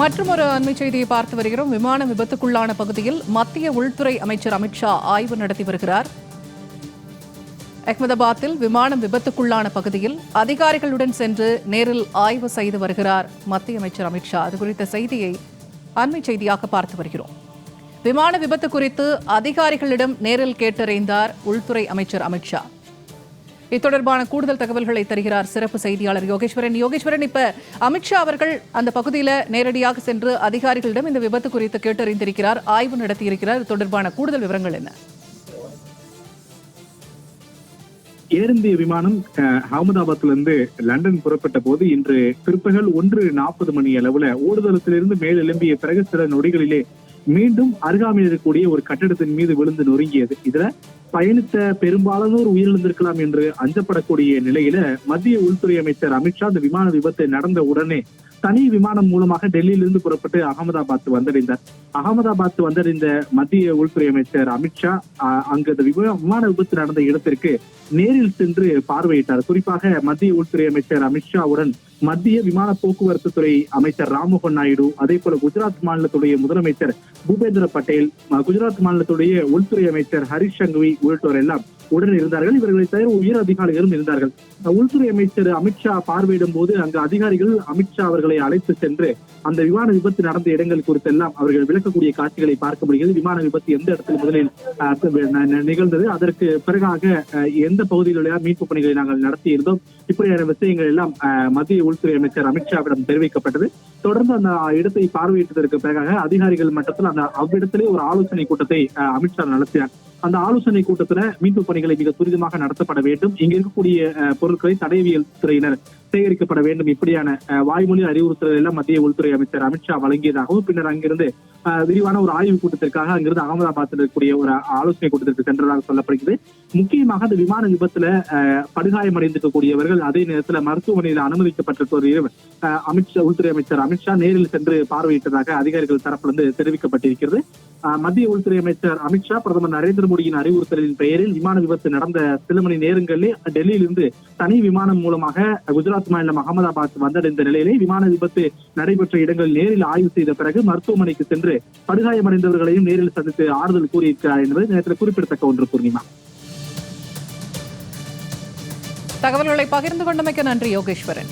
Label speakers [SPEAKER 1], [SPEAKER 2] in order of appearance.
[SPEAKER 1] மற்றும் ஒரு அண்மை செய்தியை பார்த்து வருகிறோம். விமான விபத்துக்குள்ளான பகுதியில் மத்திய உள்துறை அமைச்சர் அமித்ஷா ஆய்வு நடத்தி வருகிறார். அகமதாபாத்தில் விமானம் விபத்துக்குள்ளான பகுதியில் அதிகாரிகளுடன் சென்று நேரில் ஆய்வு செய்து வருகிறார் மத்திய அமைச்சர் அமித்ஷா அது குறித்த செய்தியை அண்மை செய்தியாக பார்த்து வருகிறோம். விமான விபத்து குறித்து அதிகாரிகளிடம் நேரில் கேட்டறிந்தார் உள்துறை அமைச்சர் அமித்ஷா இது தொடர்பான கூடுதல் தகவல்களை தருகிறார் சிறப்பு செய்தியாளர் யோகேஸ்வரன். யோகேஸ்வரன் இப்ப அமித்ஷா அவர்கள் அந்த பகுதியில் நேரடியாக சென்று அதிகாரிகளிடம் இந்த விபத்து குறித்து கேட்டறிந்திருக்கிறார் ஆய்வு நடத்தியிருக்கிறார். இது தொடர்பான கூடுதல் விவரங்கள் என்ன?
[SPEAKER 2] ஏர் இந்திய விமானம் அகமதாபாத்திலிருந்து லண்டன் புறப்பட்ட போது இன்று பிற்பகல் ஒன்று நாற்பது மணி அளவுல ஓடுதளத்திலிருந்து மேல் எழும்பிய பிறகு சில நொடிகளிலே மீண்டும் அருகாமையில் இருக்கக்கூடிய ஒரு கட்டடத்தின் மீது விழுந்து நொறுங்கியது. இதுல பயணித்த பெரும்பாலானோர் உயிரிழந்திருக்கலாம் என்று அஞ்சப்படக்கூடிய நிலையில மத்திய உள்துறை அமைச்சர் அமித்ஷா இந்த விமான விபத்து நடந்த உடனே தனி விமானம் மூலமாக டெல்லியிலிருந்து புறப்பட்டு அகமதாபாத் வந்தடைந்தார். அகமதாபாத் வந்தடைந்த மத்திய உள்துறை அமைச்சர் அமித்ஷா அங்கு அந்த விமான விபத்து நடந்த இடத்திற்கு நேரில் சென்று பார்வையிட்டார். குறிப்பாக மத்திய உள்துறை அமைச்சர் அமித்ஷாவுடன் மத்திய விமான போக்குவரத்து துறை அமைச்சர் ராம்மோகன் நாயுடு அதே போல குஜராத் மாநிலத்துடைய முதலமைச்சர் பூபேந்திர பட்டேல் குஜராத் மாநிலத்துடைய உள்துறை அமைச்சர் ஹரிஷ் சங்கவி உள்ளிட்டோர் எல்லாம் உடன் இருந்தார்கள். இவர்களை தவிர உயர் அதிகாரிகளும் இருந்தார்கள். உள்துறை அமைச்சர் அமித்ஷா பார்வையிடும் போது அங்கு அதிகாரிகள் அமித்ஷா அவர்களை அழைத்து சென்று அந்த விமான விபத்து நடந்த இடங்கள் குறித்தெல்லாம் அவர்கள் விளக்கக்கூடிய காட்சிகளை பார்க்க முடிகிறது. விமான விபத்து எந்த இடத்தில் முதலில் நிகழ்ந்தது. அதற்கு பிறகாக அஹ், எந்த பகுதிகளில் மீட்பு பணிகளை நாங்கள் நடத்தியிருந்தோம். இப்படியான விஷயங்கள் எல்லாம் அஹ், மத்திய உள்துறை அமைச்சர் அமித்ஷாவிடம் தெரிவிக்கப்பட்டது. தொடர்ந்து அந்த இடத்தை பார்வையிட்டதற்கு பிறகாக அதிகாரிகள் மட்டத்தில் அந்த அவ்விடத்திலே ஒரு ஆலோசனை கூட்டத்தை அஹ், அமித்ஷா நடத்தினார். அந்த ஆலோசனை கூட்டத்துல மீட்பு பணிகளை மிக துரிதமாக நடத்தப்பட வேண்டும். இங்க இருக்கக்கூடிய அஹ், பொருட்களை தடயவியல் துறையினர் சேகரிக்கப்பட வேண்டும். இப்படியான வாய்மொழி அறிவுறுத்தல் எல்லாம் மத்திய உள்துறை அமைச்சர் அமித்ஷா வழங்கியதாகவும் பின்னர் அங்கிருந்து விரிவான ஒரு ஆய்வு கூட்டத்திற்காக அங்கிருந்து அகமதாபாத்தில் இருக்கக்கூடிய ஒரு ஆலோசனை கூட்டத்திற்கு சென்றதாக சொல்லப்படுகிறது. முக்கியமாக அந்த விமான விபத்துல அஹ், படுகாயமடைந்திருக்கக்கூடியவர்கள் அதே நேரத்தில் மருத்துவமனையில் அனுமதிக்கப்பட்டிருப்பவர் இருவர், அமித்ஷா உள்துறை அமைச்சர் அமித்ஷா நேரில் சென்று பார்வையிட்டதாக அதிகாரிகள் தரப்பிலிருந்து தெரிவிக்கப்பட்டிருக்கிறது. மத்திய உள்துறை அமைச்சர் அமித்ஷா பிரதமர் நரேந்திர மோடியின் அறிவுறுத்தலின் பெயரில் விமான விபத்து நடந்த சில மணி நேரங்களில் டெல்லியிலிருந்து தனி விமானம் மூலமாக குஜராத் மாநிலம் அகமதாபாத் வந்தடைந்த நிலையிலே விமான விபத்து நடைபெற்ற இடங்களில் நேரில் ஆய்வு செய்த பிறகு மருத்துவமனைக்கு சென்று படுகாயமடைந்தவர்களையும் நேரில் சந்தித்து ஆறுதல் கூறியிருக்கிறார் என்பது நேரத்தில் குறிப்பிடத்தக்க ஒன்று பூர்ணிமா
[SPEAKER 1] தகவல்களை பகிர்ந்து கொண்டமைக்கு நன்றி யோகேஸ்வரன்.